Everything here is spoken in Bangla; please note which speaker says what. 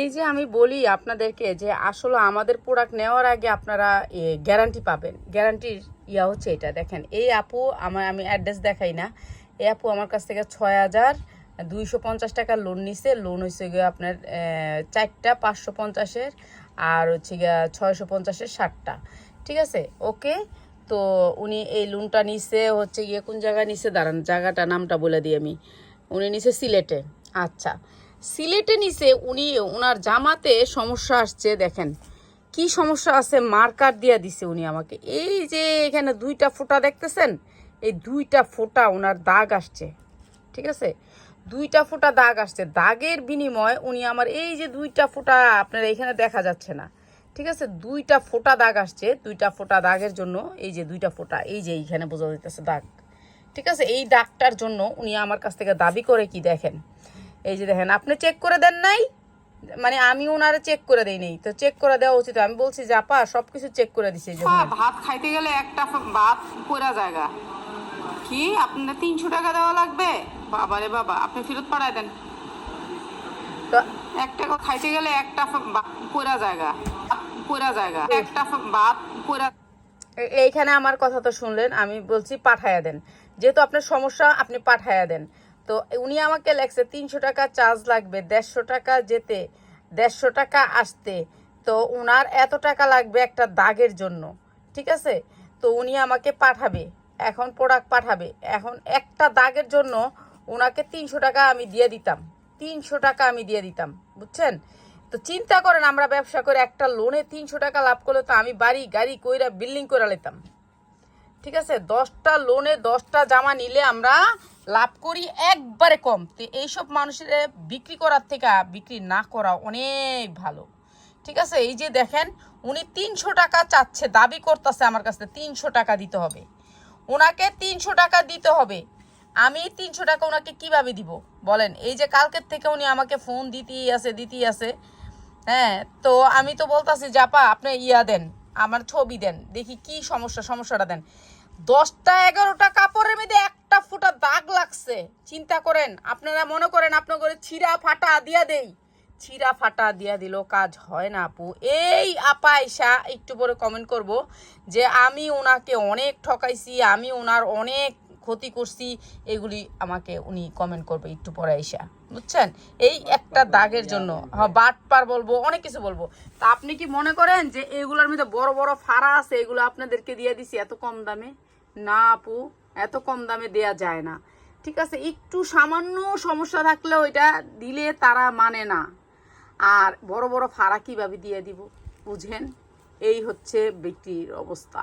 Speaker 1: এই যে আমি বলি আপনাদেরকে যে আসলে আমাদের প্রোডাক্ট নেওয়ার আগে আপনারা গ্যারান্টি পাবেন। গ্যারান্টির ইয়া হচ্ছে এটা। দেখেন, এই আপু আমার, আমি অ্যাড্রেস দেখাই না। এই আপু আমার কাছ থেকে ছয় হাজার দুইশো পঞ্চাশ টাকা লোন নিছে। লোন হচ্ছে গিয়ে আপনার চারটা পাঁচশো পঞ্চাশের আর হচ্ছে গিয়ে ছয়শো পঞ্চাশের ষাটটা ঠিক আছে? ওকে? তো উনি এই লোনটা নিছে, হচ্ছে গিয়ে কোন জায়গায় নিছে? দাঁড়ান, জায়গাটা, নামটা বলে দিই আমি। উনি নিছে সিলেটে। আচ্ছা। সিলেটে নিছে উনি ওনার জামাতে সমস্যা আসছে, দেখেন। কি সমস্যা আছে, মার্কার দিয়ে দিছে উনি আমাকে। এই যে এখানে দুইটা ফোঁটা দেখতেছেন? এই দুইটা ফোঁটা ওনার দাগ আসছে, ঠিক আছে? দুইটা ফোঁটা দাগ আসছে। দাগের বিনিময় উনি আমার, এই যে দুইটা ফোঁটা আপনার এখানে দেখা যাচ্ছে না, ঠিক আছে? দুইটা ফোঁটা দাগ আসছে, দুইটা ফোঁটা দাগের জন্য, এই যে দুইটা ফোঁটা, এই যে এইখানে বোঝা যাইতেছে দাগ, ঠিক আছে? এই দাগটার জন্য উনি আমার কাছ থেকে দাবি করে কি দেখেন? এই যে দেখেন আপনি চেক করে দেন নাই? মানে আমি ওনারে চেক করে দেই নাই। তো চেক করে দেওয়া উচিত। আমি বলছি যে আপা সবকিছু চেক করে দিছে এই যে
Speaker 2: ভাত খাইতে গেলে একটা ভাত পুরা জায়গা। কি? আপনার তিনশো টাকা দেওয়া লাগবে? বাবারে বাবা আপনি ফেরত পাঠায় দেন।
Speaker 1: তো
Speaker 2: এক টাকা খাইতে গেলে একটা পুরা জায়গা। পুরা জায়গা। একটা ভাত পুরা
Speaker 1: এইখানে আমার কথা তো শুনলেন আমি বলছি পাঠায়া দেন। যেহেতু আপনার সমস্যা আপনি পাঠায়া দেন। তো উনি আমাকে লেখছে, তিনশো টাকা চার্জ লাগবে, দেড়শো টাকা যেতে, দেড়শো টাকা আসতে। তো উনার এত টাকা লাগবে একটা দাগের জন্য, ঠিক আছে? তো উনি আমাকে পাঠাবে, এখন প্রোডাক্ট পাঠাবে। এখন একটা দাগের জন্য ওনাকে তিনশো টাকা আমি দিয়ে দিতাম, তিনশো টাকা আমি দিয়ে দিতাম, বুঝছেন? তো চিন্তা করেন, আমরা ব্যবসা করে একটা লোনে তিনশো টাকা লাভ করলে তো আমি বাড়ি গাড়ি কইরা বিল্ডিং করে নিতাম ঠিক আছে? দশটা লোনে দশটা জামা নিলে আমরা লাভ করি একবারে কম। তো এইসব মানুষের বিক্রি করার থেকে বিক্রি না করা অনেক ভালো। ঠিক আছে? এই যে দেখেন, উনি তিনশো টাকা চাচ্ছে, দাবি করতেছে আমার কাছে তিনশো টাকা দিতে হবে। ওনাকে তিনশো টাকা দিতে হবে। আমি তিনশো টাকা ওনাকে কীভাবে দিব? বলেন, এই যে কালকের থেকে উনি আমাকে ফোন দিতেই আছে দিতেই আছে। হ্যাঁ তো আমি তো বলতাছি জাপা আপনি ইয়া দেন, আমার ছবি দেন, দেখি কি সমস্যা, সমস্যাটা দেন। দশটা এগারোটা কাপড়ের মধ্যে একটা ফুটা দাগ লাগছে। চিন্তা করেন, আপনারা মনে করেন আপনার করে ছিঁড়া ফাটা দিয়া দেই। ছিঁড়া ফাটা দিয়া দিল কাজ হয় না আপু। এই আপা আইসা, একটু পরে কমেন্ট করব যে আমি ওনাকে অনেক ঠকাইছি, আমি ওনার অনেক ক্ষতি করছি, এগুলি আমাকে উনি কমেন্ট করবে, একটু পরে আইসা। বুঝছেন? এই একটা দাগের জন্য। হ্যাঁ বাটপার বলব, অনেক কিছু বলব। তা আপনি কি মনে করেন যে এগুলোর মধ্যে বড় বড় ফাড়া আছে? এগুলো আপনাদেরকে দিয়ে দিছি এত কম দামে? না, আপু, এত কম দামে দেয়া যায় না। ঠিক আছে, একটু সামান্য সমস্যা থাকলেও এটা দিলে তারা মানে না। আর বড় বড় ফাড়া কীভাবে দিয়ে দিব? বুঝেন? এই হচ্ছে বিক্রির অবস্থা।